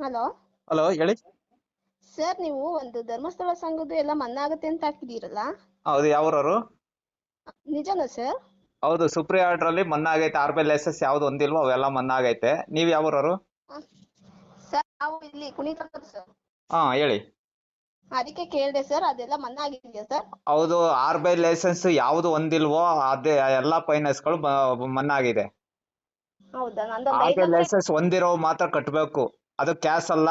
Hello? Hello ಹೇಳಿ. Sir ನೀವು ಒಂದು ಧರ್ಮಸ್ಥಳ ಸಂಘದ್ದು ಎಲ್ಲ ಮನ್ನಾ ಆಗುತ್ತೆ ಅಂತ ಹಾಕಿದೀರಲ್ಲ ಹೌದು ಯಾವ್ರವರು ನಿಜನಾ ಸರ್? ಹೌದು ಸುಪ್ರೀಂ ಆರ್ಡರ್ ಅಲ್ಲಿ ಮನ್ನಾ ಆಗೈತೆ ಆರ್ ಬಿ ಲೈಸೆನ್ಸ್ ಯಾವ್ದು ಒಂದಿಲ್ವೋ ಅವೆಲ್ಲ ಮನ್ನಾ ಆಗೈತೆ ನೀವ್ ಯಾವ್ರವರು ಸರ್ ನಾವು ಇಲ್ಲಿ ಕುಣಿತ ಸರ್. ಹಾ ಹೇಳಿ. ಅದಕ್ಕೆ ಕೇಳಿದೆ ಸರ್ ಅದೆಲ್ಲ ಮನ್ನಾ ಆಗಿದೆಯಾ ಸರ್? ಹೌದು ಆರ್ ಬಿ ಲೈಸೆನ್ಸ್ ಯಾವ್ದು ಒಂದಿಲ್ವೋ ಅದೇ ಎಲ್ಲಾ ಫೈನಾನ್ಸ್ಗಳು ಮನ್ನಾ ಆಗಿದೆ ಹೌದಾ ನಂದೊಂದು ಆರ್ ಐದು ಬಿ ಲಕ್ಷ ಲೈಸೆನ್ಸ್ ಹೊಂದಿರೋ ಮಾತ್ರ ಕಟ್ಟಬೇಕು ಅದು ಕ್ಯಾಶ್ ಅಲ್ಲ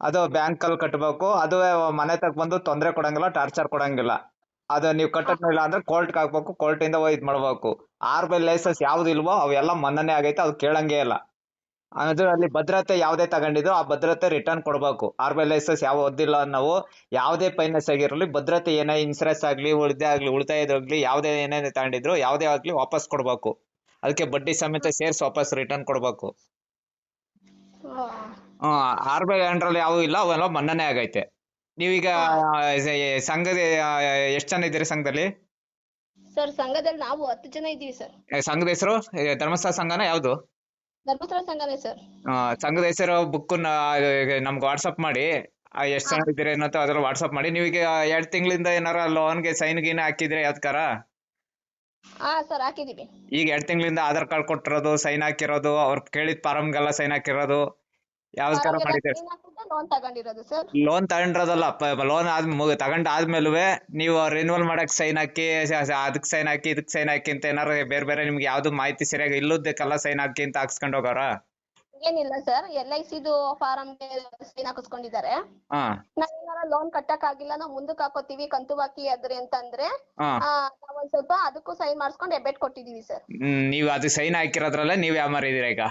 ಅದು ಬ್ಯಾಂಕ್ ಅಲ್ಲಿ ಕಟ್ಟಬೇಕು ಅದು ಮನೆ ತಗ ಬಂದು ತೊಂದರೆ ಕೊಡಂಗಿಲ್ಲ ಟಾರ್ಚರ್ ಕೊಡಂಗಿಲ್ಲ. ಅದು ನೀವು ಕಟ್ಟಿಲ್ಲ ಅಂದ್ರೆ ಕೋರ್ಟ್ ಹಾಕ್ಬೇಕು ಕೋರ್ಟ್ ಇಂದ ಇದ್ ಮಾಡ್ಬೇಕು. ಆರ್ ಬಿ ಲೈಸೆನ್ಸ್ ಯಾವ್ದು ಇಲ್ವೋ ಅವೆಲ್ಲ ಮನ್ನನೆ ಆಗೈತೆ ಅದು ಕೇಳಂಗೇ ಇಲ್ಲ. ಅಂದ್ರೆ ಅಲ್ಲಿ ಭದ್ರತೆ ಯಾವ್ದೇ ತಗೊಂಡಿದ್ರು ಆ ಭದ್ರತೆ ರಿಟರ್ನ್ ಕೊಡ್ಬೇಕು. ಆರ್ ಬಿ ಲೈಸೆನ್ಸ್ ಯಾವ ಓದಿಲ್ಲ ನಾವು ಯಾವುದೇ ಫೈನಾನ್ಸ್ ಆಗಿರಲಿ ಭದ್ರತೆ ಏನೇ ಇನ್ಸೂರೆನ್ಸ್ ಆಗ್ಲಿ ಉಳಿದೇ ಆಗ್ಲಿ ಉಳಿತಾಯದಾಗ್ಲಿ ಯಾವುದೇ ಏನೇನು ತಗೊಂಡಿದ್ರು ಯಾವುದೇ ಆಗ್ಲಿ ವಾಪಸ್ ಕೊಡ್ಬೇಕು. ಅದಕ್ಕೆ ಬಡ್ಡಿ ಸಮೇತ ಸೇರ್ಸಿ ವಾಪಸ್ ರಿಟರ್ನ್ ಕೊಡ್ಬೇಕು. ಆರ್ ಬಿ ಅಂಡ್ರಲ್ಲಿ ಯಾವ ಇಲ್ಲ ಅವೆಲ್ಲ ಮನ್ನನೆ ಆಗೈತೆ. ನೀವೀಗ ಸಂಘದ ಎಷ್ಟು ಜನ ಇದ್ದೀರಿ ಸಂಘದಲ್ಲಿ? ಸರ್ ಸಂಘದಲ್ಲಿ ನಾವು ಹತ್ತು ಜನ ಇದ್ದೀವಿ ಸರ್. ಏ, ಸಂಘದ ಹೆಸರು? ಧರ್ಮಸ್ಥಳ ಸಂಘನ ಯಾವುದು? ಧರ್ಮಸ್ಥಳ ಸಂಘನೇ ಸರ್. ಸಂಘದ ಹೆಸರು ಬುಕ್ ನಮ್ಗೆ ವಾಟ್ಸಪ್ ಮಾಡಿ. ಎಷ್ಟು ಜನ ಇದ್ದೀರಿ ಅನ್ನೋ ಅದ್ರಲ್ಲಿ ವಾಟ್ಸಪ್ ಮಾಡಿ. ನೀವೀಗ ಎರಡು ತಿಂಗಳಿಂದ ಏನಾರ ಲೋನ್ಗೆ ಸೈನ್ ಗೀನ್ ಹಾಕಿದ್ರೆ ಯಾವ್ದಕ್ಕಾರ ಹಾ ಸರ್ ಹಾಕಿದೀವಿ ಈಗ ಎರಡು ತಿಂಗಳಿಂದ ಆಧಾರ್ ಕಾರ್ಡ್ ಕೊಟ್ಟಿರೋದು ಸೈನ್ ಹಾಕಿರೋದು ಅವ್ರು ಕೇಳಿದ ಫಾರಮ್ಗೆಲ್ಲ ಸೈನ್ ಹಾಕಿರೋದು. ಯಾವ್ದಕ್ಕಾರ ಮಾಡಿದ್ದೀರಿ? ಲೋನ್ ತಗೊಂಡಿರೋದು ಸರ್ ಲೋನ್ ತಗೊಂಡಿರೋದಲ್ಲ ಲೋನ್ ಆದ್ ತಗೊಂಡ್ ಆದ್ಮೇಲುವೆ ನೀವು ರಿನ್ಯೂವಲ್ ಮಾಡಕ್ ಸೈನ್ ಹಾಕಿ ಅದಕ್ಕೆ ಸೈನ್ ಹಾಕಿ ಇದಕ್ಕೆ ಸೈನ್ ಹಾಕಿ ಅಂತ ಏನಾರು ಬೇರೆ ಬೇರೆ ನಿಮ್ಗೆ ಯಾವ್ದು ಮಾಹಿತಿ ಸರಿಯಾಗಿ ಇಲ್ಲದಕ್ಕೆಲ್ಲ ಸೈನ್ ಹಾಕಿ ಅಂತ ಹಾಕ್ಸ್ಕೊಂಡ್ ಹೋಗೋರ ಏನಿಲ್ಲ ಸರ್ ಎಲ್ ಐ ಸಿದು ಫಾರಮ್ಗೆ ಸೈನ್ ಹಾಕಿಸ್ಕೊಂಡಿದ್ದಾರೆ. ಹಾ. ನಾವ್ ಏನಾರ ಲೋನ್ ಕಟ್ಟಕ್ ಆಗಿಲ್ಲ ನಾವು ಮುಂದಕ್ಕೆ ಹಾಕೋತೀವಿ ಕಂತು ಬಾಕಿ ಅದ್ರಿ ಅಂತಂದ್ರೆ ಅಂದ್ರೆ ಆ, ನಾವ್ ಒಂದ್ ಸ್ವಲ್ಪ ಅದಕ್ಕೂ ಸೈನ್ ಮಾಡಿಸ್ಕೊಂಡು ಎಬೆಟ್ ಕೊಟ್ಟಿದೀವಿ ಸರ್ ನೀವು ಅದು ಸೈನ್ ಹಾಕಿರೋದ್ರಲ್ಲ ನೀವ್ ಯಾಮಾರಿದೀರ ಈಗ?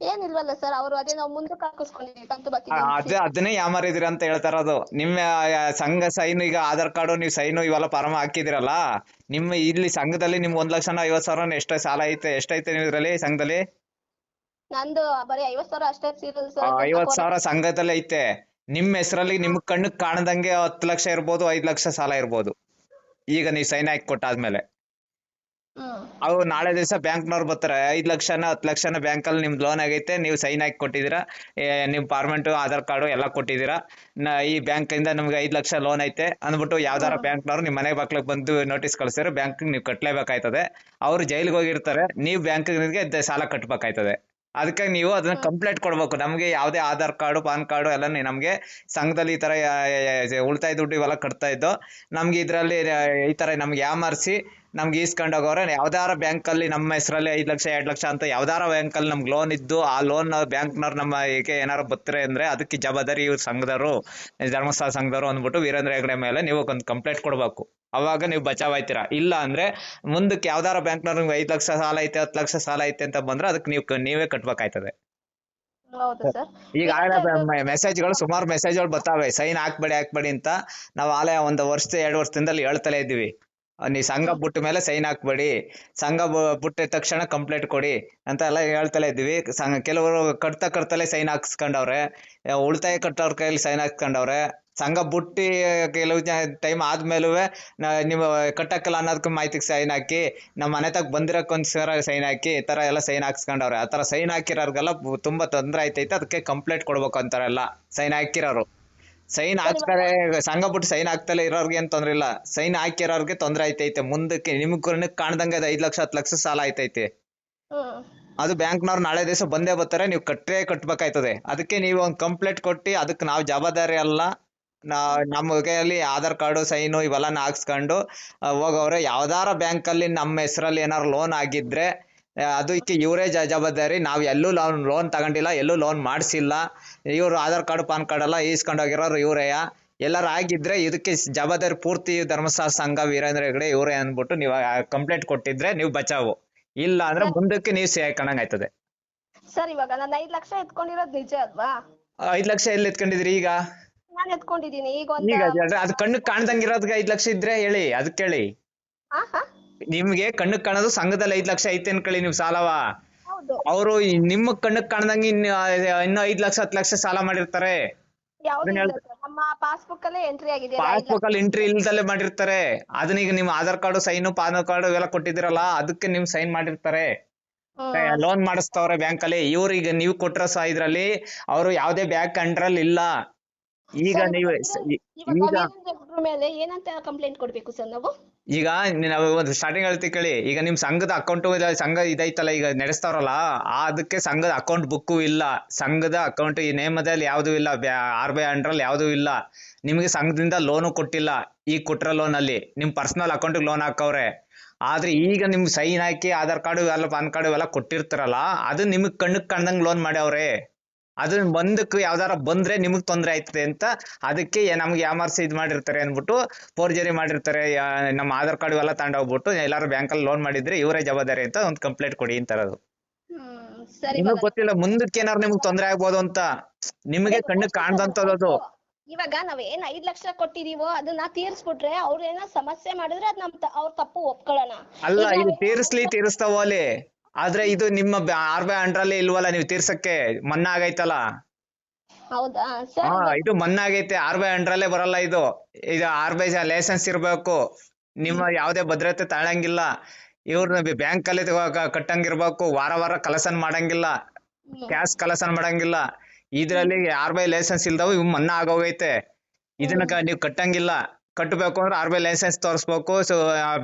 ಏನಿಲ್ವಲ್ಲ ಸರ್ ಅವರು ಅದೇ ನಾವು ಮುಂದಕ್ಕೆ ಹಾಕಿಸ್ಕೊಂಡಿದೀವಿ ಕಂತು ಬಾಕಿ ಆ, ಅದೇ ಅದನ್ನೇ ಯಾಮಾರಿದಿರ ಅಂತ ಹೇಳ್ತಾ ಇರೋದು ನಿಮ್ಮ ಆ, ಸಂಘ ಸೈನ್ ಈಗ ಆಧಾರ್ ಕಾರ್ಡು ನೀವು ಸೈನು ಇವೆಲ್ಲ ಪರಮ ಹಾಕಿದಿರಲ್ಲ ನಿಮ್ಮ ಇಲ್ಲಿ ಸಂಘದಲ್ಲಿ ನಿಮ್ ಒಂದ್ ಲಕ್ಷನ ಐವತ್ ಸಾವಿರ ಎಷ್ಟ ಸಾಲ ಐತೆ ಎಷ್ಟೈತೆ ನೀವು ಇದ್ರಲ್ಲಿ ಸಂಘದಲ್ಲಿ? ನಂದು ಬರೀ ಐವತ್ ಸಾವಿರ ಅಷ್ಟೇ ಇರೋದು ಆ, ಸರ್ ಐವತ್ ಸಾವಿರ ಸಂಘದಲ್ಲಿ ಐತೆ. ನಿಮ್ಮ ಹೆಸರಲ್ಲಿ ನಿಮ್ ಕಣ್ಣಿಗೆ ಕಾಣದಂಗೆ ಹತ್ತು ಲಕ್ಷ ಇರ್ಬೋದು ಐದ್ ಲಕ್ಷ ಸಾಲ ಇರ್ಬೋದು. ಈಗ ನೀವು ಸೈನ್ ಹಾಕಿ ಕೊಟ್ಟಾದ್ಮೇಲೆ. ಅವು ನಾಳೆ ದಿವಸ ಬ್ಯಾಂಕ್ನವ್ರು ಬರ್ತಾರೆ. ಐದ್ ಲಕ್ಷನ ಹತ್ತು ಲಕ್ಷನ ಬ್ಯಾಂಕಲ್ಲಿ ನಿಮ್ದು ಲೋನ್ ಆಗೈತೆ ನೀವು ಸೈನ್ ಹಾಕಿ ಕೊಟ್ಟಿದ್ದೀರಾ. ಏ, ನಿಮ್ ಫಾರ್ಮೆಂಟು ಆಧಾರ್ ಕಾರ್ಡು ಎಲ್ಲ ಕೊಟ್ಟಿದ್ದೀರಾ. ನ ಈ ಬ್ಯಾಂಕ್ ಇಂದ ನಿಮ್ಗೆ ಐದ್ ಲಕ್ಷ ಲೋನ್ ಐತೆ. ಅಂದ್ಬಿಟ್ಟು ಯಾವ್ದಾರ ಬ್ಯಾಂಕ್ನವ್ರು ನಿಮ್ಮ ಮನೆ ಬಾಗ್ಲಿಗೆ ಬಂದು ನೋಟಿಸ್ ಕಳ್ಸಿರೋ ಬ್ಯಾಂಕ್ ನೀವು ಕಟ್ಟಲೇಬೇಕಾಯ್ತದೆ ಅವ್ರು ಜೈಲಿಗೆ ಹೋಗಿರ್ತಾರೆ. ನೀವು ಬ್ಯಾಂಕ್ಗೆ ಸಾಲ ಕಟ್ಟಬೇಕಾಯ್ತದೆ ಅದಕ್ಕೆ ನೀವು ಅದನ್ನ ಕಂಪ್ಲೇಂಟ್ ಕೊಡ್ಬೇಕು. ನಮ್ಗೆ ಯಾವುದೇ ಆಧಾರ್ ಕಾರ್ಡ್ ಪಾನ್ ಕಾರ್ಡ್ ಎಲ್ಲ ನಮ್ಗೆ ಸಂಘದಲ್ಲಿ ಈ ತರ ಉಳಿತಾಯ ದುಡ್ಡು ಇವೆಲ್ಲ ಕಟ್ತಾ ಇದ್ದು ನಮ್ಗೆ ಇದ್ರಲ್ಲಿ ಈ ತರ ನಮ್ಗೆ ಯಾಮಾರಿಸಿ ನಮ್ಗೆ ಈಸ್ಕೊಂಡ್ ಹೋಗೋರೆ ಯಾವ್ದಾರ ಬ್ಯಾಂಕ್ ಅಲ್ಲಿ ನಮ್ಮ ಹೆಸರಲ್ಲಿ ಐದ್ ಲಕ್ಷ ಎರಡ್ ಲಕ್ಷ ಅಂತ ಯಾವ್ದಾರ ಬ್ಯಾಂಕ್ ಅಲ್ಲಿ ನಮ್ಗೆ ಲೋನ್ ಇದ್ದು ಆ ಲೋನ್ ಬ್ಯಾಂಕ್ನವ್ರು ನಮ್ಮ ಈಗ ಏನಾರು ಬತ್ತರೆ ಅಂದ್ರೆ ಅದಕ್ಕೆ ಜವಾಬ್ದಾರಿ ಇವ್ರ ಸಂಘದವರು ಧರ್ಮಸ್ಥಳ ಸಂಘದವರು ಅಂದ್ಬಿಟ್ಟು ವೀರೇಂದ್ರ ಹೆಗಡೆ ಮೇಲೆ ನೀವು ಒಂದು ಕಂಪ್ಲೇಂಟ್ ಕೊಡ್ಬೇಕು. ಅವಾಗ ನೀವು ಬಚಾವ್ ಆಯ್ತೀರಾ ಇಲ್ಲ ಅಂದ್ರೆ ಮುಂದಕ್ಕೆ ಯಾವ್ದಾರ ಬ್ಯಾಂಕ್ನವ್ರು ನಿಮ್ಗೆ ಐದ್ ಲಕ್ಷ ಸಾಲ ಐತೆ ಹತ್ತು ಲಕ್ಷ ಸಾಲ ಐತೆ ಅಂತ ಬಂದ್ರೆ ಅದಕ್ಕೆ ನೀವು ನೀವೇ ಕಟ್ಬೇಕಾಯ್ತದೆ. ಈಗ ಮೆಸೇಜ್ಗಳು ಸುಮಾರು ಮೆಸೇಜ್ಗಳು ಬರ್ತಾವೆ. ಸೈನ್ ಹಾಕ್ಬೇಡಿ ಹಾಕ್ಬೇಡಿ ಅಂತ ನಾವು ಆಲಯ ಒಂದು ವರ್ಷ ಎರಡು ವರ್ಷದಿಂದಲೇ ಹೇಳ್ತಲೇ ಇದ್ದೀವಿ. ನೀವ್ ಸಂಘ ಬಿಟ್ಟ ಮೇಲೆ ಸೈನ್ ಹಾಕ್ಬೇಡಿ. ಸಂಘ ಬಿಟ್ಟ ಬಿಟ್ಟಿದ ತಕ್ಷಣ ಕಂಪ್ಲೇಂಟ್ ಕೊಡಿ. ಅಂತ ಎಲ್ಲ ಹೇಳ್ತಲೇ ಇದ್ವಿ. ಸಂಘ ಕೆಲವರು ಕಟ್ತಾ ಕಟ್ತಲೇ ಸೈನ್ ಹಾಕ್ಸ್ಕೊಂಡವ್ರೆ. ಉಳಿತಾಯ ಕಟ್ಟೋರ್ ಕೈಯಲ್ಲಿ ಸೈನ್ ಹಾಕ್ಸ್ಕೊಂಡವ್ರೆ. ಸಂಘ ಬುಟ್ಟಿ ಕೆಲವು ಟೈಮ್ ಆದ್ಮೇಲೂ ನೀವು ಕಟ್ಟಕ್ಕಲ್ಲ ಅನ್ನೋದಕ್ಕೆ ಮಾಹಿತಿಗೆ ಸೈನ್ ಹಾಕಿ ನಮ್ಮ ಮನೆ ತಗ ಬಂದಿರೋಕ್ಕೊಂದ್ಸರ ಸೈನ್ ಹಾಕಿ ಈ ಥರ ಎಲ್ಲ ಸೈನ್ ಹಾಕ್ಸ್ಕೊಂಡವ್ರೆ. ಆ ಥರ ಸೈನ್ ಹಾಕಿರೋರ್ಗೆಲ್ಲ ತುಂಬ ತುಂಬಾ ತೊಂದ್ರೆ ಆಯ್ತೈತೆ. ಅದಕ್ಕೆ ಕಂಪ್ಲೇಂಟ್ ಕೊಡ್ಬೇಕು ಅಂತಾರೆಲ್ಲ. ಸೈನ್ ಹಾಕಿರೋರು. ಸೈನ್ ಹಾಕ್ತಾರೆ ಸಂಘ ಬಿಟ್ಟು ಸೈನ್ ಹಾಕ್ತಲೇ ಇರೋರ್ಗೆ ಏನ್ ತೊಂದ್ರೆ ಇಲ್ಲ. ಸೈನ್ ಹಾಕಿರೋರ್ಗೆ ತೊಂದ್ರೆ ಆಯ್ತೈತೆ. ಮುಂದಕ್ಕೆ ನಿಮ್ಗ್ ಕಾಣ್ದಂಗೆ ಅದು ಐದ್ ಲಕ್ಷ ಹತ್ತು ಲಕ್ಷ ಸಾಲ ಆಯ್ತೈತೆ. ಅದು ಅದು ಬ್ಯಾಂಕ್ನವ್ರು ನಾಳೆ ದಿವಸ ಬಂದೇ ಬರ್ತಾರೆ ನೀವು ಕಟ್ಟೇ ಕಟ್ಬೇಕಾಯ್ತದೆ. ಅದಕ್ಕೆ ನೀವು ಒಂದ್ ಕಂಪ್ಲೇಂಟ್ ಕೊಟ್ಟಿ ಅದಕ್ಕೆ ನಾವು ಜವಾಬ್ದಾರಿ ಅಲ್ಲ. ನಾ ನಮ್ಮ ಕೈಯಲ್ಲಿ ಆಧಾರ್ ಕಾರ್ಡು ಸೈನು ಇವೆಲ್ಲ ಹಾಕ್ಸ್ಕೊಂಡು ಹೋಗೋವ್ರೆ ಯಾವ್ದಾರ ಬ್ಯಾಂಕಲ್ಲಿ ನಮ್ಮ ಹೆಸರಲ್ಲಿ ಏನಾರು ಲೋನ್ ಆಗಿದ್ರೆ ಅದಕ್ಕೆ ಇವರೇ ಜವಾಬ್ದಾರಿ. ನಾವು ಎಲ್ಲೂ ಲೋನ್ ಲೋನ್ ತಗೊಂಡಿಲ್ಲ ಎಲ್ಲೂ ಲೋನ್ ಮಾಡಿಸಿಲ್ಲ. ಇವರು ಆಧಾರ್ ಕಾರ್ಡ್ ಪಾನ್ ಕಾರ್ಡ್ ಎಲ್ಲ ಈಸ್ಕೊಂಡು ಹೋಗಿರೋರು ಇವರೇಯ? ಎಲ್ಲಾರು ಆಗಿದ್ರೆ ಇದಕ್ಕೆ ಜವಾಬ್ದಾರಿ ಪೂರ್ತಿ ಧರ್ಮಸ್ಥಳ ಸಂಘ ವೀರೇಂದ್ರ ಹೆಗಡೆ ಇವರೇ ಅಂದ್ಬಿಟ್ಟು ನೀವು ಕಂಪ್ಲೇಂಟ್ ಕೊಟ್ಟಿದ್ರೆ ನೀವು ಬಚಾವು. ಇಲ್ಲ ಅಂದ್ರೆ ಮುಂದಕ್ಕೆ ನೀವು ಸೇರ್ಕೊಂಡಂಗ್ ಆಯ್ತದೆ ಸರ್ ಇವಾಗ ನಾನು ಐದ್ ಲಕ್ಷ ಎತ್ಕೊಂಡಿರೋದು ನಿಜ ಅಲ್ವಾ? ಐದ್ ಲಕ್ಷ ಎಲ್ಲಿ ಎತ್ಕೊಂಡಿದ್ರಿ ಈಗ? ನಾನು ಎತ್ಕೊಂಡಿದ್ದೀನಿ ಈಗ ಈಗ ಅದು ಕಣ್ಣು ಕಾಣ್ದಂಗಿರೋದ್ಗೆ ಐದ್ ಲಕ್ಷ ಇದ್ರೆ ಹೇಳಿ ಅದಕ್ಕೆ ಹೇಳಿ ನಿಮ್ಗೆ ಕಣ್ಣು ಕಾಣೋದು ಸಂಘದಲ್ಲಿ ಐದ್ ಲಕ್ಷ ಐತೆ ಅನ್ಕೊಳ್ಳಿ ನೀವು ಸಾಲವ. ಹೌದು. ಅವರು ನಿಮ್ಮ ಕಣ್ಣು ಕಾಣದಂಗೆ ಇನ್ನು ಇನ್ನು ಐದ್ ಲಕ್ಷ ಹತ್ತು ಲಕ್ಷ ಸಾಲ ಮಾಡಿರ್ತಾರೆ. ಯಾವ್ದು ಅದನ್ನ ಇಲ್ಲ ಸರ್. ನಮ್ಮ ಪಾಸ್ಬುಕ್ ಅಲ್ಲೇ ಎಂಟ್ರಿ ಆಗಿದೆ ಅಲ್ಲ, ಪಾಸ್ಬುಕ್ ಅಲ್ಲಿ ಎಂಟ್ರಿ ಇಲ್ದಲ್ಲೇ ಮಾಡಿರ್ತಾರೆ. ಅದನ್ನ ಈಗ ನಿಮ್ Aadhaar card sign PAN card ಇವೆಲ್ಲ ಕೊಟ್ಟಿದ್ದೀರಲ್ಲ ಅದಕ್ಕೆ ನಿಮ್ ಸೈನ್ ಮಾಡಿರ್ತಾರೆ. ಲೋನ್ ಮಾಡಿಸ್ತವ್ರೆ ಬ್ಯಾಂಕ್ ಅಲ್ಲಿ. ಇವ್ರಿಗೆ ನೀವು ಕೊಟ್ರ ಸಹ ಇದ್ರಲ್ಲಿ ಅವರು ಯಾವ್ದೇ ಬ್ಯಾಂಕ್ ಅಂಡ್ರಲ್ಲಿ ಇಲ್ಲ. ಈಗ ನೀವು ಈಗ ಮೇಲೆ ಏನಂತ ಕಂಪ್ಲೇಂಟ್ ಕೊಡ್ಬೇಕು ಸರ್ ನಾವು? ಈಗ ನಾವು ಒಂದು ಸ್ಟಾರ್ಟಿಂಗ್ ಹೇಳ್ತೀವಿ ಕೇಳಿ ಈಗ ನಿಮ್ ಸಂಘದ ಅಕೌಂಟ್ ಸಂಘ ಇದೈತಲ್ಲ ಈಗ ನಡೆಸ್ತಾರಲ್ಲ ಅದಕ್ಕೆ ಸಂಘದ ಅಕೌಂಟ್ ಬುಕ್ಕು ಇಲ್ಲ. ಸಂಘದ ಅಕೌಂಟ್ ಈ ನೇಮದಲ್ಲಿ ಯಾವ್ದು ಇಲ್ಲ ಆರ್ ಬಿ ಐ ಅಂಡ್ರಲ್ಲಿ ಯಾವ್ದು ಇಲ್ಲ. ನಿಮಗೆ ಸಂಘದಿಂದ ಲೋನು ಕೊಟ್ಟಿಲ್ಲ ಈಗ ಕೊಟ್ಟಿರೋ ಲೋನ್ ಅಲ್ಲಿ. ನಿಮ್ ಪರ್ಸನಲ್ ಅಕೌಂಟ್ ಲೋನ್ ಹಾಕವ್ರೆ. ಆದ್ರೆ ಈಗ ನಿಮ್ ಸೈನ್ ಹಾಕಿ ಆಧಾರ್ ಕಾರ್ಡ್ ಎಲ್ಲ ಪಾನ್ ಕಾರ್ಡ್ ಎಲ್ಲ ಕೊಟ್ಟಿರ್ತಾರಲ್ಲ, ಅದು ನಿಮಗ್ ಕಣ್ಣಕ್ ಕಂಡಂಗ್ ಲೋನ್ ಮಾಡ್ಯಾವ್ರೆ. ಅದು ಬಂದಕ್ಕೆ ಯಾವ್ದಾರ ಬಂದ್ರೆ ನಿಮಗ್ ತೊಂದರೆ ಆಯ್ತದೆ ಅಂತ ಅದಕ್ಕೆ ನಮ್ಗೆ ಯಾಮಾರ್ಸಿ ಇದ್ ಮಾಡಿರ್ತಾರೆ ಅಂದ್ಬಿಟ್ಟು ಫೋರ್ಜರಿ ಮಾಡಿರ್ತಾರೆ ನಮ್ಮ ಆಧಾರ್ ಕಾರ್ಡ್ ಎಲ್ಲ ತಗೊಂಡೋಗ್ಬಿಟ್ಟು ಎಲ್ಲಾರು ಬ್ಯಾಂಕ್ ಅಲ್ಲಿ ಲೋನ್ ಮಾಡಿದ್ರೆ ಇವರೇ ಜವಾಬ್ದಾರಿ ಅಂತ ಒಂದು ಕಂಪ್ಲೇಂಟ್ ಕೊಡಿ ಅಂತಾರದು ನಿಮಗ್ ಗೊತ್ತಿಲ್ಲ ಮುಂದಕ್ಕೆ ಏನಾರು ನಿಮ್ಗೆ ತೊಂದರೆ ಆಗ್ಬೋದು ಅಂತ. ನಿಮಗೆ ಕಣ್ಣು ಕಾಣ್ದಂತದ್ದು ಇವಾಗ ನಾವ್ ಏನ್ ಐದ್ ಲಕ್ಷ ಕೊಟ್ಟಿದೀವೋ ಅದನ್ನ ತೀರ್ಸ್ಬಿಟ್ರೆ ಅವ್ರ ಏನೋ ಸಮಸ್ಯೆ ಮಾಡಿದ್ರೆ ಅದ್ ನಮ್ ಅವ್ರ ತಪ್ಪು ಒಪ್ಕೊಳ್ಳೋಣ. ಅಲ್ಲ ಈಗ ಇದು ತೀರ್ಸ್ಲಿ ಅಲ್ಲಿ. ಆದ್ರೆ ಇದು ನಿಮ್ಮ ಆರ್ ಬಿ ಅಂಡ್ರಲ್ಲಿ ಇಲ್ವಲ್ಲ ನೀವು ತೀರ್ಸಕ್ಕೆ? ಮನ್ನಾ ಆಗೈತಲ್ಲ ಹೌದಾ? ಸರ್ ಹಾ ಇದು ಮನ್ನಾ ಆಗೈತೆ ಆರ್ ಬಿ ಅಂಡ್ರಲ್ಲೇ ಬರಲ್ಲ ಇದು. ಇದು ಆರ್ ಬಿ ಐ ಲೈಸೆನ್ಸ್ ಇರ್ಬೇಕು. ನಿಮ್ಮ ಯಾವ್ದೇ ಭದ್ರತೆ ತಾಳಂಗಿಲ್ಲ. ಇವ್ರನ್ನ ಬ್ಯಾಂಕ್ ಅಲ್ಲಿ ತಗೋ- ಕಟ್ಟಂಗಿರ್ಬೇಕು. ವಾರ ವಾರ ಕಲಸನ್ ಮಾಡಂಗಿಲ್ಲ. ಕ್ಯಾಶ್ ಕಲಸನ್ ಮಾಡಂಗಿಲ್ಲ. ಇದ್ರಲ್ಲಿ ಆರ್ ಬಿ ಐ ಲೈಸೆನ್ಸ್ ಇಲ್ದವು ಇವ್ ಮನ್ನಾ ಆಗೋಗೈತೆ ಇದನ್ನ ಕ- ನೀವ್ ಕಟ್ಟಂಗಿಲ್ಲ. ಕಟ್ಟಬೇಕು ಅಂದ್ರೆ ಆರ್ ಬಿ ಐ ಲೈಸೆನ್ಸ್ ತೋರಿಸ್ಬೇಕು ಸೊ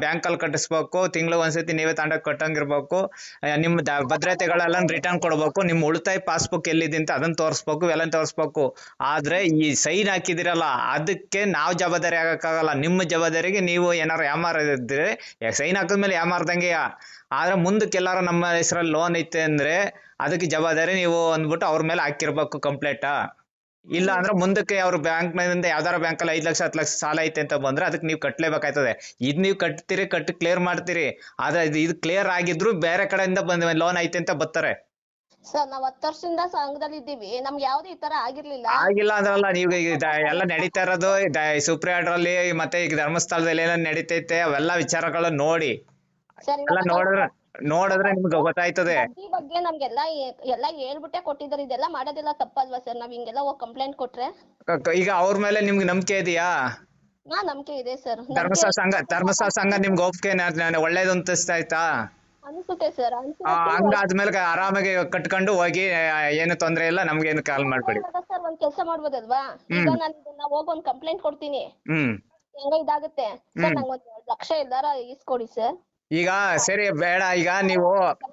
ಬ್ಯಾಂಕ್ ಅಲ್ಲಿ ಕಟ್ಟಿಸ್ಬೇಕು ತಿಂಗಳು ಒಂದ್ಸತಿ ನೀವೇ ತಾಂಡ ಕಟ್ಟಂಗಿರ್ಬೇಕು ನಿಮ್ಮ ದ- ಭದ್ರತೆಗಳೆಲ್ಲ ರಿಟರ್ನ್ ಕೊಡ್ಬೇಕು ನಿಮ್ಮ ಉಳಿತಾಯ ಪಾಸ್ಬುಕ್ ಎಲ್ಲಿದೆ ಅಂತ ಅದನ್ನ ತೋರಿಸ್ಬೇಕು ಇವೆಲ್ಲ ತೋರಿಸ್ಬೇಕು. ಆದ್ರೆ ಈ ಸೈನ್ ಹಾಕಿದಿರಲ್ಲ, ಅದಕ್ಕೆ ನಾವ್ ಜವಾಬ್ದಾರಿ ಆಗಕ್ಕಾಗಲ್ಲ, ನಿಮ್ಮ ಜವಾಬ್ದಾರಿಗೆ ನೀವು ಏನಾರು ಯಾಮಾರಿದ್ರೆ ಸೈನ್ ಹಾಕಿದ್ಮೇಲೆ ಯಾಮಾರ್ದಂಗೆ ಆದ್ರೆ ಮುಂದಕ್ಕೆ ಎಲ್ಲಾರು ನಮ್ಮ ಹೆಸರಲ್ಲಿ ಲೋನ್ ಐತೆ ಅಂದ್ರೆ, ಅದಕ್ಕೆ ಜವಾಬ್ದಾರಿ ನೀವು ಅಂದ್ಬಿಟ್ಟು ಅವ್ರ ಮೇಲೆ ಹಾಕಿರ್ಬೇಕು ಕಂಪ್ಲೇಂಟಾ ಇಲ್ಲ ಅಂದ್ರೆ ಮುಂದಕ್ಕೆ ಅವ್ರ ಬ್ಯಾಂಕ್ ಮೇಲಿಂದ ಯಾವ್ದಾರ ಬ್ಯಾಂಕ್ ಅಲ್ಲಿ ಐದ್ ಲಕ್ಷ ಹತ್ತು ಲಕ್ಷ ಸಾಲ ಐತೆ ಅಂತ ಬಂದ್ರೆ ಅದಕ್ಕೆ ನೀವು ಕಟ್ಲೇಬೇಕಾಯ್ತದೆ. ಇದ್ ನೀವು ಕಟ್ತೀರಿ ಕಟ್ಟಿ ಕ್ಲಿಯರ್ ಮಾಡ್ತೀರಿ. ಆದ್ರೆ ಇದು- ಕ್ಲಿಯರ್ ಆಗಿದ್ರು ಬೇರೆ ಕಡೆಯಿಂದ ಬಂದ ಲೋನ್ ಐತೆ ಅಂತ ಬರ್ತಾರೆ. ಸರ್ ನಾವ್ ಹತ್ತು ವರ್ಷದಿಂದ ಸಂಘದಲ್ಲಿ ಇದ್ದೀವಿ. ನಮ್ಗೆ ಯಾವ್ದು ಈ ತರ ಆಗಿರ್ಲಿಲ್ಲ. ಆಗಿಲ್ಲ ಅಂದ್ರಲ್ಲ ನೀವು ಈಗ ಇದ- ಎಲ್ಲ ನಡೀತಾ ಇರೋದು ಸುಪ್ರಿಯಾಡ್ರಲ್ಲಿ ಮತ್ತೆ ಈಗ ಧರ್ಮಸ್ಥಳದಲ್ಲಿ ಎಲ್ಲ ನಡೀತೈತೆ ಅವೆಲ್ಲ ವಿಚಾರಗಳು ನೋಡಿ. ಸರ್ ಎಲ್ಲ ನೋಡಿದ್ರೆ ನೋಡಿದ್ರೆ ನಿಮ್ಗೆ ಗೊತ್ತಾಯ್ತದೆ. ಈ ಬಗ್ಗೆ ನಮ್ಗೆಲ್ಲ ಏ- ಎಲ್ಲ ಹೇಳ್ಬಿಟ್ಟೆ ಕೊಟ್ಟಿದ್ದಾರೆ. ಇದೆಲ್ಲ ಮಾಡೋದೆಲ್ಲ ತಪ್ಪಲ್ವಾ ಸರ್? ನಾವ್ ಹಿಂಗೆಲ್ಲ ಹೋಗಿ ಕಂಪ್ಲೇಂಟ್ ಕೊಟ್ರೆ? ಕ- ಕ- ಈಗ ಅವ್ರ ಮೇಲೆ ನಿಮ್ಗೆ ನಂಬಿಕೆ ಇದೆಯಾ? ಹಾ ನಂಬಿಕೆ ಇದೆ ಸರ್. ಧರ್ಮಸ್ಥಳ ಸಂಘ ಧರ್ಮಸ್ಥಳ ಸಂಘ ನಿಮ್ಗೆ ಒಪ್ಪಿಗೆ ಒಳ್ಳೇದು ಅನ್ಸ್ತಾಯ್ತಾ ಅನ್ಸುತ್ತೆ ಸರ್ ಆ, ಹಂಗಾದ್ಮೇಲೆ ಆರಾಮಾಗಿ ಕಟ್ಕೊಂಡು ಹೋಗಿ ಆ, ಏನು ತೊಂದ್ರೆ ಇಲ್ಲ ನಮ್ಗೇನು ಕಾಲ್ ಮಾಡ್ಬೇಡಿ. ಸರ್ ಒಂದ್ ಕೆಲಸ ಮಾಡ್ಬೋದಲ್ವಾ? ಈಗ ನಾನು ಇದನ್ನ ಹೋಗಿ ಒಂದ್ ಕಂಪ್ಲೇಂಟ್ ಕೊಡ್ತೀನಿ. ಹ್ಮ್. ಹೆಂಗ ಇದಾಗುತ್ತೆ. ಸರ್ ನಂಗೆ ಒಂದ್ ಎರಡ್ ಲಕ್ಷ ಇಲ್ದಾರ ಇಸ್ಕೊಡಿ ಸರ್. ಈಗ ಸರಿ, ಬೇಡ. ಈಗ ನೀವು,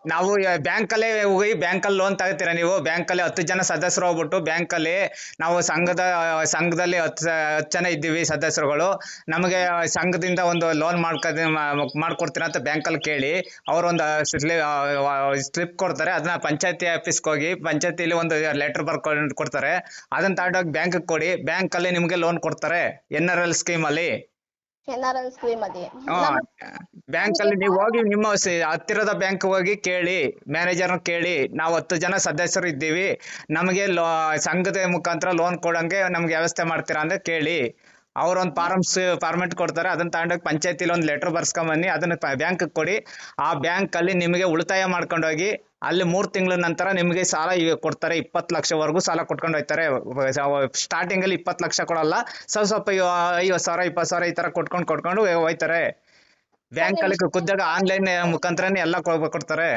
ನಾವು ಬ್ಯಾಂಕ್ ಅಲ್ಲೇ ಹೋಗಿ ಬ್ಯಾಂಕ್ ಅಲ್ಲಿ ಲೋನ್ ತಗೋತೀರಾ ನೀವು? ಬ್ಯಾಂಕ್ ಅಲ್ಲಿ ಹತ್ತು ಜನ ಸದಸ್ಯರು ಹೋಗ್ಬಿಟ್ಟು ಬ್ಯಾಂಕ್ ಅಲ್ಲಿ ನಾವು ಸಂಘದ, ಸಂಘದಲ್ಲಿ ಹತ್ತು ಹತ್ತು ಜನ ಇದ್ದೀವಿ ಸದಸ್ಯರುಗಳು. ನಮಗೆ ಸಂಘದಿಂದ ಒಂದು ಲೋನ್ ಮಾಡ್ಕ ಮಾಡ್ಕೊಡ್ತೀರಾ ಅಂತ ಬ್ಯಾಂಕ್ ಅಲ್ಲಿ ಕೇಳಿ, ಅವ್ರೊಂದು ಸ್ಲಿಪ್ ಕೊಡ್ತಾರೆ. ಅದನ್ನ ಪಂಚಾಯತಿ ಆಫೀಸ್ಗೆ ಹೋಗಿ ಪಂಚಾಯತಿಲಿ ಒಂದು ಲೆಟರ್ ಬರ್ಕೊಂಡು ಕೊಡ್ತಾರೆ. ಅದನ್ನ ತಗೊಂಡೋಗಿ ಬ್ಯಾಂಕ್ ಕೊಡಿ. ಬ್ಯಾಂಕ್ ಅಲ್ಲಿ ನಿಮ್ಗೆ ಲೋನ್ ಕೊಡ್ತಾರೆ ಎನ್ ಆರ್ ಎಲ್ ಸ್ಕೀಮ್ ಅಲ್ಲಿ ಸ್ಕೀಮ್ ಬ್ಯಾಂಕ್ ಅಲ್ಲಿ ನೀವು ಹೋಗಿ ನಿಮ್ಮ ಹತ್ತಿರದ ಬ್ಯಾಂಕ್ ಹೋಗಿ ಕೇಳಿ ಮ್ಯಾನೇಜರ್ನ ಕೇಳಿ ನಾವು ಹತ್ತು ಜನ ಸದಸ್ಯರು ಇದ್ದೀವಿ ನಮಗೆ ಸಂಘದ ಮುಖಾಂತರ ಲೋನ್ ಕೊಡಂಗೆ ನಮ್ಗೆ ವ್ಯವಸ್ಥೆ ಮಾಡ್ತೀರಾ ಅಂತ ಕೇಳಿ. ಅವ್ರೊಂದು ಫಾರ್ಮ್ಸ್ ಫಾರ್ಮೆಟ್ ಕೊಡ್ತಾರೆ. ಅದನ್ನ ತಗೊಂಡೋಗಿ ಪಂಚಾಯತಿಲಿ ಒಂದು ಲೆಟರ್ ಬರ್ಸ್ಕೊಂಬನ್ನಿ. ಅದನ್ನ ಬ್ಯಾಂಕ್ ಕೊಡಿ. ಆ ಬ್ಯಾಂಕ್ ಅಲ್ಲಿ ನಿಮಗೆ ಉಳಿತಾಯ ಮಾಡ್ಕೊಂಡೋಗಿ ಅಲ್ಲಿ ಮೂರ್ ತಿಂಗಳ ನಂತರ ನಿಮಗೆ ಸಾಲ ಕೊಡ್ತಾರೆ. ಇಪ್ಪತ್ತು ಲಕ್ಷವರೆಗೂ ಸಾಲ ಕೊಟ್ಕೊಂಡು ಹೋಗ್ತಾರೆ. ಸ್ಟಾರ್ಟಿಂಗ್ ಅಲ್ಲಿ ಇಪ್ಪತ್ತು ಲಕ್ಷ ಕೊಡಲ್ಲ. ಸ್ವಲ್ಪ ಸ್ವಲ್ಪ ಐವತ್ತು ಸಾವಿರ ಇಪ್ಪತ್ತು ಸಾವಿರ ಈ ತರ ಕೊಟ್ಕೊಂಡು ಕೊಟ್ಕೊಂಡು ಹೋಯ್ತಾರೆ ಬ್ಯಾಂಕ್ ಅಲ್ಲಿ ಕುದ್ದಾಗ ಆನ್ಲೈನ್ ಮುಖಾಂತರನೇ ಎಲ್ಲ ಕೊಡ್ತಾರೆ.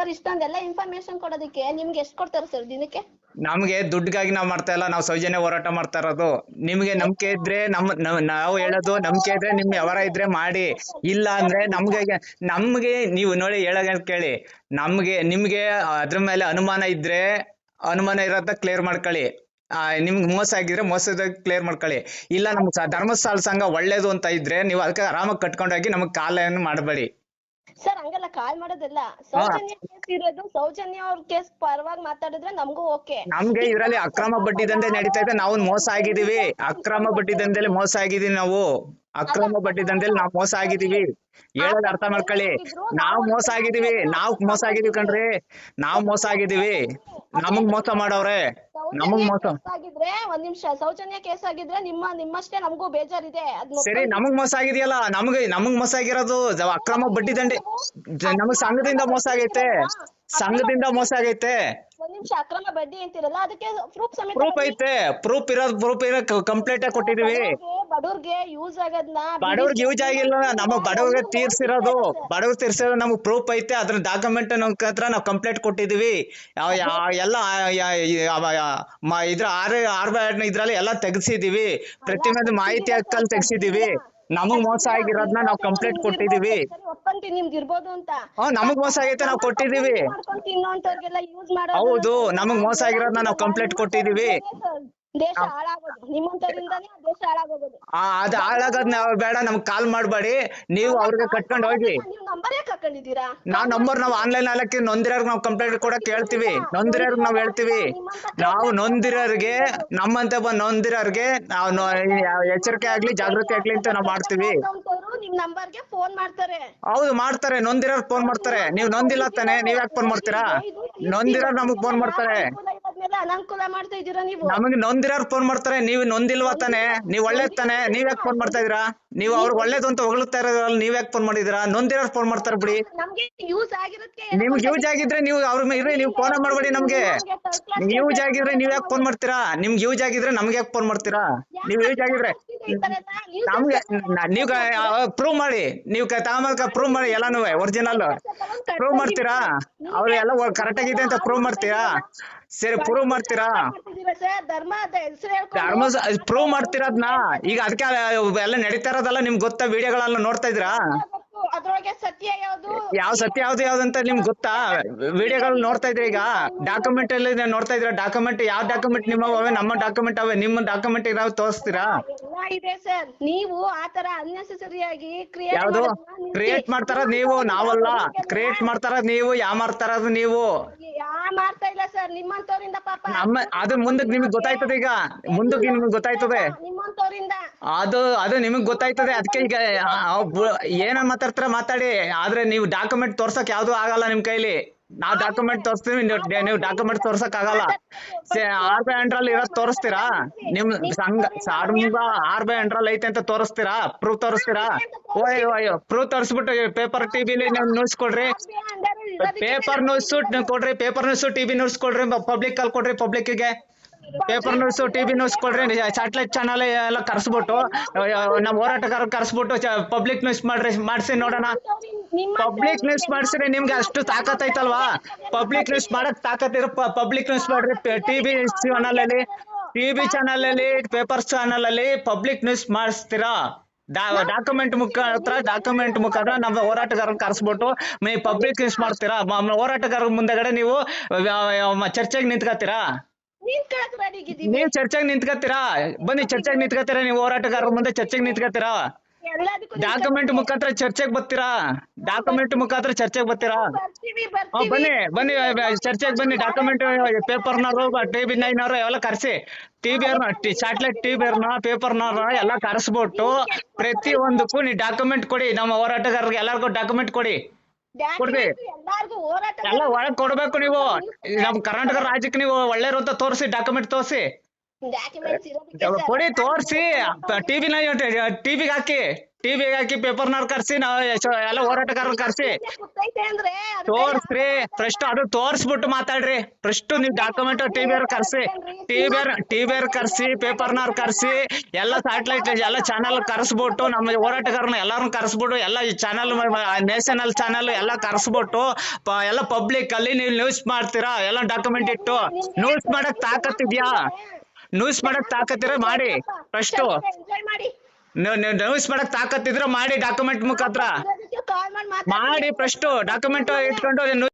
ಸರ್ ಇಷ್ಟೊಂದೆಲ್ಲ ಇನ್ಫಾರ್ಮೇಶನ್ ಕೊಡೋದಕ್ಕೆ ನಿಮ್ಗೆ ಎಷ್ಟು ಕೊಡ್ತಾರೆ ಸರ್ ದಿನಕ್ಕೆ? ನಮ್ಗೆ ದುಡ್ಡಿಗಾಗಿ ನಾವು ಮಾಡ್ತಾ ಇಲ್ಲ ನಾವು ಸೌಜನ್ಯ ಹೋರಾಟ ಮಾಡ್ತಾ ಇರೋದು. ನಿಮ್ಗೆ ನಂಬಿಕೆ ಇದ್ರೆ ನಮ್ ನಾವ್- ಹೇಳೋದು ನಂಬಿಕೆ ಇದ್ರೆ ನಿಮ್ಗೆ ವ್ಯವಹಾರ ಇದ್ರೆ ಮಾಡಿ. ಇಲ್ಲ ಅಂದ್ರೆ ನಮ್ಗೆ ನಮ್ಗೆ ನೀವು ನೋಡಿ ಹೇಳೋದ್ ಕೇಳಿ. ನಮ್ಗೆ ನಿಮ್ಗೆ ಅದ್ರ ಮೇಲೆ ಅನುಮಾನ ಇದ್ರೆ ಅನುಮಾನ ಇರೋದ ಕ್ಲಿಯರ್ ಮಾಡ್ಕೊಳ್ಳಿ. ಆ, ನಿಮ್ಗೆ ಮೋಸ ಆಗಿದ್ರೆ ಮೋಸದ ಕ್ಲಿಯರ್ ಮಾಡ್ಕೊಳ್ಳಿ. ಇಲ್ಲ ನಮ್ಗೆ ಸ- ಧರ್ಮಸ್ಥಳ ಸಂಘ ಒಳ್ಳೇದು ಅಂತ ಇದ್ರೆ ನೀವು ಅದಕ್ಕೆ ಆರಾಮಾಗಿ ಕಟ್ಕೊಂಡೋಗಿ ನಮಗ್ ಕಾಲ ಮಾಡಬೇಡಿ. ಸರ್ ಹಂಗಲ್ಲ ಕಾಲ್ ಮಾಡೋದಲ್ಲ. ಸೌಜನ್ಯ ಕೇಸ್ ಇರೋದು ಸೌಜನ್ಯ ಅವ್ರ ಕೇಸ್ ಪರವಾಗಿ ಮಾತಾಡಿದ್ರೆ ನಮಗೂ ಓಕೆ ನಮ್ಗೆ ಇದ್ರಲ್ಲಿ ಅಕ್ರಮ ಬಡ್ಡಿ ದಂಧೆ ನಡೀತಾ ಇದೆ ನಾವು ಮೋಸ ಆಗಿದೀವಿ ಅಕ್ರಮ ಬಡ್ಡಿ ದಂಧೆಲಿ ಮೋಸ ಆಗಿದೀವಿ ನಾವು. ಅಕ್ರಮ ಬಡ್ಡಿ ದಂಧೆಲಿ ನಾವು ಮೋಸ ಆಗಿದೀವಿ ಹೇಳೋದ್ ಅರ್ಥ ಮಾಡ್ಕೊಳ್ಳಿ. ನಾವ್ ಮೋಸ ಆಗಿದೀವಿ ನಾವ್ ಮೋಸ ಆಗಿದೀವಿ ಕಣ್ರಿ. ನಾವ್ ಮೋಸ ಆಗಿದೀವಿ ನಮಗ್ ಮೋಸ ಮಾಡವ್ರೆ. ನಮಗ್ ಮೋಸ ಆಗಿದ್ರೆ ಒಂದ್ ನಿಮಿಷ ಸೌಜನ್ಯ ಕೇಸ್ ಆಗಿದ್ರೆ ನಿಮ್ಮ ನಿಮ್ಮಷ್ಟೇ ನಮಗೂ ಬೇಜಾರಿದೆ. ಸರಿ ನಮಗ್ ಮೋಸ ಆಗಿದೆಯಲ್ಲ ನಮಗ್ ನಮಗ್ ಮೋಸ ಆಗಿರೋದು ಅಕ್ರಮ ಬಡ್ಡಿ ದಂಡೆ ನಮಗ್ ಸಂಘದಿಂದ ಮೋಸ ಆಗೈತೆ. ಸಂಘದಿಂದ ಮೋಸ ಆಗೈತೆ. ಒಂದ್ ನಿಮಿಷ ಅಕ್ರಮ ಬಡ್ಡಿ ಅಂತಿರಲ್ಲ ಅದಕ್ಕೆ ಪ್ರೂಫ್ ಸಮೇತ ಪ್ರೂಫ್ ಐತೆ. ಪ್ರೂಫ್ ಇರೋದ್ ಪ್ರೂಫ್ ಇರೋ ಕಂಪ್ಲೇಂಟ್ ಕೊಟ್ಟಿದೀವಿ. ಬಡವ್ರ್ಗೆ- ಯೂಸ್ ಆಗದ್ನ ಬಡವ್ರಿಗೆ ಯೂಸ್ ಆಗಿಲ್ಲ. ನಮಗ್ ಬಡವ್ರಿಗೆ ತೀರ್ಸಿರೋದು ಬಡವ್ರ ತೀರ್ಸಿರೋದು ನಮಗ್ ಪ್ರೂಫ್ ಐತೆ. ಅದ್ರ ಡಾಕ್ಯುಮೆಂಟ್ ನಮ್ ಹತ್ರ ನಾವು ಕಂಪ್ಲೇಂಟ್ ಕೊಟ್ಟಿದೀವಿ. ಎಲ್ಲ ಇದ್ರ ಆರ್ ಆರ್ ಬೈ ಇದ್ರಲ್ಲಿ ಎಲ್ಲ ತೆಗ್ಸಿದೀವಿ. ಪ್ರತಿಯೊಂದು ಮಾಹಿತಿ ಹಕ್ಕಲ್ಲಿ ತೆಗ್ಸಿದೀವಿ. ನಮಗ್ ಮೋಸ ಆಗಿರೋದ್ನ ನಾವ್ ಕಂಪ್ಲೇಂಟ್ ಕೊಟ್ಟಿದೀವಿ ಒಪ್ಕೊಂತೀನಿ ನಿಮ್ಗೆ ಇರ್ಬೋದು ಅಂತ ಹ್ಮ್ ನಮಗ್ ಮೋಸ ಆಗೈತೆ ನಾವ್ ಕೊಟ್ಟಿದೀವಿ ಮಾಡ್ಕೊಂಡ್ ತಿನ್ನೋಂತವ್ರಿಗೆಲ್ಲ ಯೂಸ್ ಮಾಡೋದು ಹೌದು ನಮಗ್ ಮೋಸ ಆಗಿರೋದ್ನ ನಾವ್ ಕಂಪ್ಲೇಂಟ್ ಕೊಟ್ಟಿದೀವಿ ದೇಶ ಹಾಳಾಗೋದು. ಆ ದೇಶ ಹಾಳಾಗೋಗೋದು. ಆ ಅದ್ ಹಾಳಾಗೋದ್ ನಾವು ಬೇಡ ನಮ್ಗ್ ಕಾಲ್ ಮಾಡ್ಬೇಡಿ. ನೀವು ಅವ್ರಿಗೆ ಕಟ್ಕೊಂಡ್ ಹೋಗಿ. ನೀವು ನಂಬರ್ ಯಾಕೆ ಹಾಕೊಂಡಿದ್ದೀರಾ? ನಾವ್ ನಂಬರ್ ನಾವ್ ಆನ್ಲೈನ್ ಹಾಕಿ ನೊಂದಿರೋರ್ಗ್ ನಾವ್ ಕಂಪ್ಲೇಂಟ್ ಕೊಡಕ್ ಹೇಳ್ತೀವಿ. ನೊಂದಿರೋರ್ಗ್ ನಾವ್ ಹೇಳ್ತೀವಿ. ನಾವು ನೊಂದಿರೋರ್ಗೆ ನಮ್ಮಂತೆ ಬಂದ್ ನೊಂದಿರೋರ್ಗೆ ನಾವು ನೊ- ಎಚ್ಚರಿಕೆ ಆಗ್ಲಿ ಜಾಗೃತಿ ಆಗ್ಲಿ ಅಂತ ನಾವ್ ಮಾಡ್ತೀವಿ. ಅಂತವ್ರು ನಿಮ್ ನಂಬರ್ಗೆ ಫೋನ್ ಮಾಡ್ತಾರೆ. ಹೌದು ಮಾಡ್ತಾರೆ. ನೊಂದಿರೋರ್ ಫೋನ್ ಮಾಡ್ತಾರೆ. ನೀವ್ ನೊಂದಿಲ್ಲ ತಾನೆ ನೀವ್ ಯಾಕೆ ಫೋನ್ ಮಾಡ್ತೀರಾ? ನೊಂದಿರೋರ್ ನಮಗ್ ಫೋನ್ ಮಾಡ್ತಾರೆ. ಅನಾನುಕೂಲ ಮಾಡ್ತಾ ಇದೀರಾ ನೀವು? ನಮಗೆ ನೊಂದಿರೋರ್ ಫೋನ್ ಮಾಡ್ತಾರೆ ನೀವ್ ನೊಂದಿಲ್ವಾ ತಾನೆ? ನೀವ್ ಒಳ್ಳೇದ್ ತಾನೆ? ನೀವ್ ಯಾಕೆ ಫೋನ್ ಮಾಡ್ತಾ ಇದೀರಾ ನೀವು ಅವ್ರಿಗೆ ಒಳ್ಳೇದು ಅಂತ ಹೊಗಳುತ್ತಾ ಇರೋದ್ರಲ್ಲಿ ನೀವ್ ಯಾಕೆ ಫೋನ್ ಮಾಡಿದೀರಾ ನೊಂದಿರೋರ್ ಫೋನ್ ಮಾಡ್ತಾರೆ ಬಿಡಿ. ನಮ್ಗೆ ಯೂಸ್ ಆಗಿರೋದಕ್ಕೆ ನಿಮ್ಗೆ ಯೂಸ್ ಆಗಿದ್ರೆ ನೀವು ಅವ್ರ ಮೇಲೆ ಇರ್ರಿ ನೀವು ಫೋನ್ ಮಾಡ್ಬೇಡಿ ನಮ್ಗೆ. ಯೂಸ್ ಆಗಿದ್ರೆ ನೀವ್ ಯಾಕೆ ಫೋನ್ ಮಾಡ್ತೀರಾ? ನಿಮ್ಗೆ ಯೂಸ್ ಆಗಿದ್ರೆ ನಮ್ಗೆ ಯಾಕೆ ಫೋನ್ ಮಾಡ್ತೀರಾ? ನೀವ್ ಯೂಸ್ ಆಗಿದ್ರೆ ನಮ್ಗೆ ನೀವು ನೀವ್ ಪ್ರೂವ್ ಮಾಡಿ. ನೀವು ತಾಮಕ ಪ್ರೂವ್ ಮಾಡಿ ಎಲ್ಲಾನು ಒರಿಜಿನಲ್ ಪ್ರೂವ್ ಮಾಡ್ತೀರಾ? ಅವ್ರು ಎಲ್ಲ ಕರೆಕ್ಟ್ ಆಗಿದೆ ಅಂತ ಪ್ರೂವ್ ಮಾಡ್ತೀರಾ? ಸರಿ ಪ್ರೂವ್ ಮಾಡ್ತೀರಾ? ಧರ್ಮ ಪ್ರೂವ್ ಮಾಡ್ತೀರಾ ಅದ್ನ ಈಗ ಅದಕ್ಕೆ ಎಲ್ಲ ನಡೀತಾ ಇರೋದಲ್ಲ ನಿಮ್ಗೆ ಗೊತ್ತಾ? ವಿಡಿಯೋಗಳೆಲ್ಲ ನೋಡ್ತಾ ಇದ್ರಾ ಅದ್ರೊಳಗೆ ಸತ್ಯ ಯಾವ್ದು? ಯಾವ ಸತ್ಯ ಯಾವ್ದು ಅಂತ ನಿಮ್ಗೆ ಗೊತ್ತಾ? ವಿಡಿಯೋಗಳು ನೋಡ್ತಾ ಇದ್ರೆ ಈಗ ಡಾಕ್ಯುಮೆಂಟ್ ಅಲ್ಲಿ ನೀವ್ ನೋಡ್ತಾ ಇದ್ರ ಡಾಕ್ಯುಮೆಂಟ್ ಯಾವ ಡಾಕ್ಯುಮೆಂಟ್ ನಿಮ್ಮ ಅವೆ ನಮ್ಮ ಡಾಕ್ಯುಮೆಂಟ್ ಅವೆ? ನಿಮ್ಮ ಡಾಕ್ಯುಮೆಂಟ್ ಯಾವ್ದು ತೋರಿಸ್ತೀರಾ? ಎಲ್ಲ ಇದೆ ಸರ್. ನೀವು ಆತರ ಅನ್ನೆಸೆಸರಿ ಆಗಿ ಕ್ರಿಯೇಟ್ ಯಾವ್ದು? ಕ್ರಿಯೇಟ್ ಮಾಡ್ತಾರ ನೀವು ನಾವಲ್ಲ. ಕ್ರಿಯೇಟ್ ಮಾಡ್ತಾರ ನೀವು ಯಾ ಮಾಡ್ತಾರ ನೀವು. ಯಾ ಮಾಡ್ತಾ ಇಲ್ಲ ಸರ್. ನಿಮ್ಮಂತವ್ರಿಂದ ಪಾಪ. ನಮ್ಮ ಅದು ಮುಂದಕ್ಕೆ ನಿಮಗೆ ಗೊತ್ತಾಯ್ತದೆ ಈಗ. ಮುಂದಕ್ಕೆ ನಿಮ್ಗೆ ಗೊತ್ತಾಯ್ತದೆ. ನಿಮ್ಮಂತವ್ರಿಂದ. ಅದು ಅದು ನಿಮಗ್ ಗೊತ್ತಾಯ್ತದೆ. ಅದಕ್ಕೆ ಈಗ ಏನ ಮಾತಾಡ್ತಾರ ಮಾತಾಡಿ ಆದ್ರೆ ನೀವು ಡಾಕ್ಯುಮೆಂಟ್ ತೋರ್ಸಕ್ ಯಾವ್ದು ಆಗಲ್ಲ ನಿಮ್ ಕೈಲಿ. ನಾವ್ ಡಾಕ್ಯುಮೆಂಟ್ ತೋರಿಸ್ತೀವಿ ನೀವು- ಡಾಕ್ಯುಮೆಂಟ್ ತೋರ್ಸಕ್ ಆಗಲ್ಲ. ಆರ್ ಬೈ ಅಂಡ್ರಲ್ ಇರೋದ್ ತೋರಿಸ್ತೀರಾ? ನಿಮ್ ಸಂಘ ಸಂಘ ಆರ್ ಬೈ ಅಂಡ್ರಲ್ ಐತೆ ಅಂತ ತೋರಿಸ್ತೀರಾ? ಪ್ರೂಫ್ ತೋರಿಸ್ತೀರಾ? ಓಯ್ ಅಯ್ಯೋ ಪ್ರೂಫ್ ತೋರಿಸ್ಬಿಟ್ಟು ಪೇಪರ್ ಟಿವಿಲಿ ನೀವು ನ್ಯೂಸ್ ಕೊಡ್ರಿ. ಪೇಪರ್ ನ್ಯೂಸ್ ಕೊಡ್ರಿ. ಪೇಪರ್ ನ್ಯೂಸ್ ಟಿವಿ ನೋಡ್ಸ್ಕೊಡ್ರಿ ಕೊಡ್ರಿ. ಪಬ್ಲಿಕ್ ಅಲ್ಲಿ ಕೊಡ್ರಿ ಪಬ್ಲಿಕ್ಗೆ. ಪೇಪರ್ ನ್ಯೂಸ್ ಟಿವಿ ನ್ಯೂಸ್ ಕೊಡ್ರಿ ಸ್ಯಾಟಲೈಟ್ ಚಾನಲ್ ಎಲ್ಲ ಕರ್ಸ್ಬಿಟ್ಟು ನಮ್ಮ ಹೋರಾಟಗಾರ ಕರ್ಸ್ಬಿಟ್ಟು ಪಬ್ಲಿಕ್ ನ್ಯೂಸ್ ಮಾಡ್ರಿ, ಮಾಡ್ಸಿ ನೋಡೋಣ. ಪಬ್ಲಿಕ್ ನ್ಯೂಸ್ ಮಾಡ್ಸಿದ್ರೆ ನಿಮ್ಗೆ ಅಷ್ಟು ತಾಕತ್ ಐತಲ್ವಾ? ಪಬ್ಲಿಕ್ ನ್ಯೂಸ್ ಮಾಡಕ್ ತಾಕತ್ ಇರೋ ಪಬ್ಲಿಕ್ ನ್ಯೂಸ್ ಮಾಡ್ರಿ ಟಿವಿ ಚಾನಲ್ ಅಲ್ಲಿ ಟಿವಿ ಚಾನಲ್ ಅಲ್ಲಿ ಪೇಪರ್ ಚಾನಲ್ ಅಲ್ಲಿ ಪಬ್ಲಿಕ್ ನ್ಯೂಸ್ ಮಾಡಿಸ್ತೀರಾ? ಡಾಕ್ಯುಮೆಂಟ್ ಮುಖಾಂತರ ಡಾಕ್ಯುಮೆಂಟ್ ಮುಖಾಂತರ ನಮ್ಮ ಹೋರಾಟಗಾರನ ಕರೆಸ್ಬಿಟ್ಟು, ನೀವು ಪಬ್ಲಿಕ್ ನ್ಯೂಸ್ ಮಾಡ್ತೀರಾ? ಹೋರಾಟಗಾರ ಹೋರಾಟಗಾರರ ಮುಂದೆಗಡೆ ನೀವು ಚರ್ಚೆಗೆ ನಿಂತ್ಕೋತೀರಾ ನಿಂತ್ಕೊಳಕ್ ನೀವು ಚರ್ಚೆಗೆ ನಿಂತ್ಕೋತೀರಾ ಬನ್ನಿ ಚರ್ಚೆಗೆ ನಿಂತ್ಕತ್ತೀರಾ ನೀವು? ಹೋರಾಟಗಾರರ ಮುಂದೆ ಚರ್ಚೆಗೆ ನಿಂತ್ಕತ್ತೀರಾ? ಎಲ್ಲದಕ್ಕೂ ಡಾಕ್ಯುಮೆಂಟ್ ಮುಖಾಂತರ ಚರ್ಚೆಗೆ ಬರ್ತೀರಾ? ಡಾಕ್ಯುಮೆಂಟ್ ಮುಖಾಂತರ ಚರ್ಚೆಗೆ ಬರ್ತೀರಾ? ಬರ್ತೀವಿ ಹಾ, ಬರ್ತೀವಿ. ಬನ್ನಿ ಬನ್ನಿ ಚರ್ಚೆಗೆ ಬನ್ನಿ. ಡಾಕ್ಯುಮೆಂಟ್ ಪೇಪರ್ನವರು ಟಿವಿ ನೈನವರು ಎಲ್ಲ ಕರೆಸಿ. ಟಿವಿ ಸ್ಯಾಟಲೈಟ್ ಅವ್ರನ್ನ ಪೇಪರ್ನವ್ರ ಎಲ್ಲ ಕರೆಸ್ಬಿಟ್ಟು ಪ್ರತಿ ಒಂದಕ್ಕೂ ನೀ ಡಾಕ್ಯುಮೆಂಟ್ ಕೊಡಿ. ನಮ್ಮ ಹೋರಾಟಗಾರರಿಗೆ ಎಲ್ಲರಿಗೂ ಡಾಕ್ಯುಮೆಂಟ್ ಕೊಡಿ. ಕೊಡ್ರಿ. ಎಲ್ಲ ಒಳಗ್ ಕೊಡ್ಬೇಕು ನೀವು ನಮ್ ಕರ್ನಾಟಕ ರಾಜ್ಯಕ್ಕೆ ನೀವು ಒಳ್ಳೆ ಅಂತ ತೋರಿಸಿ ಡಾಕ್ಯುಮೆಂಟ್ ತೋರಿಸಿ. ಕೊಡಿ ತೋರಿಸಿ ಟಿವಿ ಟಿವಿಗೆ ಹಾಕಿ ಟಿವಿಗೆ ಹಾಕಿ ಪೇಪರ್ನವ್ರು ಕರ್ಸಿ ನಾವು ಎಲ್ಲ ಹೋರಾಟಗಾರರು ಕರ್ಸಿ. ತೋರ್ಸ್ರಿ ಫಸ್ಟ್ ಅದು ತೋರ್ಸ್ಬಿಟ್ಟು ಮಾತಾಡ್ರಿ. ಫಸ್ಟ್ ನೀವು ಡಾಕ್ಯುಮೆಂಟ್ ಟಿವಿಯರ್ ಕರ್ಸಿ. ಟಿ ಟಿವಿಯರ್ ಕರ್ಸಿ ಪೇಪರ್ನವ್ರು ಕರ್ಸಿ. ಎಲ್ಲ ಸ್ಯಾಟಲೈಟ್ ಎಲ್ಲ ಚಾನಲ್ ಕರ್ಸ್ಬಿಟ್ಟು, ನಮ್ಮ ಹೋರಾಟಗಾರನ ಎಲ್ಲಾರನ್ನ ಕರ್ಸ್ಬಿಟ್ಟು ಎಲ್ಲ ಚಾನಲ್ ನ್ಯಾಷನಲ್ ಚಾನಲ್ ಎಲ್ಲ ಕರ್ಸ್ಬಿಟ್ಟು ಎಲ್ಲ ಪಬ್ಲಿಕ್ ಅಲ್ಲಿ ನೀವು ನ್ಯೂಸ್ ಮಾಡ್ತೀರಾ, ಎಲ್ಲ ಡಾಕ್ಯುಮೆಂಟ್ ಇಟ್ಟು. ನ್ಯೂಸ್ ಮಾಡಕ್ ತಾಕತ್ತಿದ್ಯಾ ನ್ಯೂಸ್ ಮಾಡಕ್ ತಾಕತ್ತಿರ ಮಾಡಿ. ಫಸ್ಟ್ ನ್ಯೂಸ್ ಮಾಡಕ್ ತಾಕತ್ತಿದ್ರ ಮಾಡಿ ಡಾಕ್ಯುಮೆಂಟ್ ಮುಖಾಂತರ. ಮಾಡಿ ಫಸ್ಟ್ ಡಾಕ್ಯುಮೆಂಟ್ ಇಟ್ಕೊಂಡು